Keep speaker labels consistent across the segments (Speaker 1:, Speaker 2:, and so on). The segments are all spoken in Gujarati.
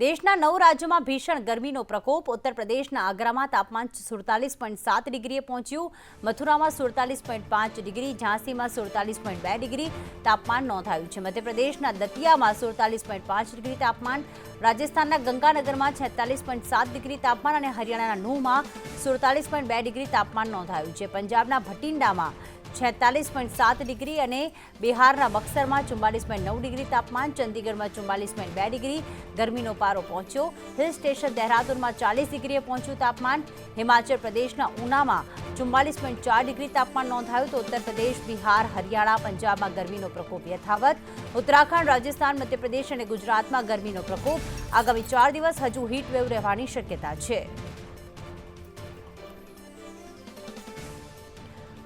Speaker 1: દેશના નવ રાજ્યોમાં ભીષણ ગરમીનો પ્રકોપ. ઉત્તર પ્રદેશના આગ્રામાં તાપમાન સુડતાલીસ પોઈન્ટ સાત ડિગ્રીએ પહોંચ્યું. મથુરામાં સુડતાલીસ પોઈન્ટ પાંચ ડિગ્રી, ઝાંસીમાં સુડતાલીસ પોઈન્ટ બે ડિગ્રી તાપમાન નોંધાયું છે. મધ્યપ્રદેશના દતિયામાં સુડતાલીસ પોઈન્ટ પાંચ ડિગ્રી તાપમાન, રાજસ્થાનના ગંગાનગરમાં છેતાલીસ પોઈન્ટ સાત ડિગ્રી તાપમાન અને હરિયાણાના નૂહમાં સુડતાલીસ પોઈન્ટ બે ડિગ્રી તાપમાન નોંધાયું છે. પંજાબના ભટિંડામાં છેતાલીસ પોઈન્ટ સાત ડિગ્રી અને બિહારના બક્સરમાં ચુમ્માલીસ પોઈન્ટ નવ ડિગ્રી તાપમાન, ચંદીગઢમાં ચુમ્માલીસ પોઈન્ટ બે ડિગ્રી. ગરમીનો પારો પહોંચ્યો. હિલ સ્ટેશન દહેરાદૂનમાં ચાલીસ ડિગ્રીએ પહોંચ્યું તાપમાન. હિમાચલ પ્રદેશના ઉનામાં ચુમ્માલીસ પોઈન્ટ ચાર ડિગ્રી તાપમાન નોંધાયું તો ઉત્તર પ્રદેશ, બિહાર, હરિયાણા, પંજાબમાં ગરમીનો પ્રકોપ યથાવત. ઉત્તરાખંડ, રાજસ્થાન, મધ્યપ્રદેશ અને ગુજરાતમાં ગરમીનો પ્રકોપ. આગામી ચાર દિવસ હજુ હીટ વેવ રહેવાની શક્યતા છે.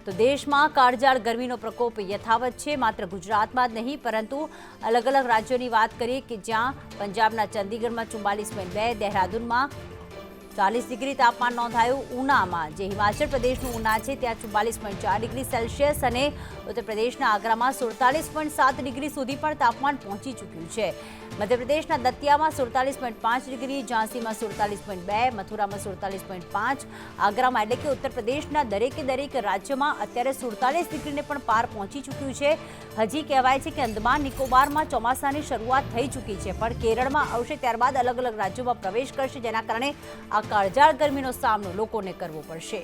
Speaker 1: તો દેશમાં કાળજાળ ગરમીનો પ્રકોપ યથાવત છે. માત્ર ગુજરાતમાં જ નહીં, પરંતુ અલગ અલગ રાજ્યોની વાત કરીએ કે જ્યાં પંજાબના ચંદીગઢમાં ચુમ્માલીસ પોઈન્ટ બે, દહેરાદૂનમાં ચાલીસ ડિગ્રી તાપમાન નોંધાયું ઉનામાં, જે હિમાચલ પ્રદેશનું ઉના છે, ત્યાં ચુમ્માલીસ પોઈન્ટ ચાર ડિગ્રી સેલ્સિયસ અને ઉત્તર પ્રદેશના આગ્રામાં સુડતાલીસ પોઈન્ટ સાત ડિગ્રી સુધી પણ તાપમાન પહોંચી ચૂક્યું છે. મધ્યપ્રદેશના દતિયામાં સુડતાલીસ પોઈન્ટ પાંચ ડિગ્રી, ઝાંસીમાં સુડતાલીસ પોઈન્ટ બે, મથુરામાં સુડતાલીસ પોઈન્ટ પાંચ, આગ્રામાં એટલે કે ઉત્તર પ્રદેશના દરેકે દરેક રાજ્યમાં અત્યારે સુડતાલીસ ડિગ્રીને પણ પાર પહોંચી ચૂક્યું છે. હજી કહેવાય છે કે અંદમાન નિકોબારમાં ચોમાસાની શરૂઆત થઈ ચૂકી છે, પણ કેરળમાં આવશે ત્યારબાદ અલગ અલગ રાજ્યોમાં પ્રવેશ કરશે, જેના કારણે આ કાળજાળ ગરમીનો સામનો લોકોને કરવો પડશે.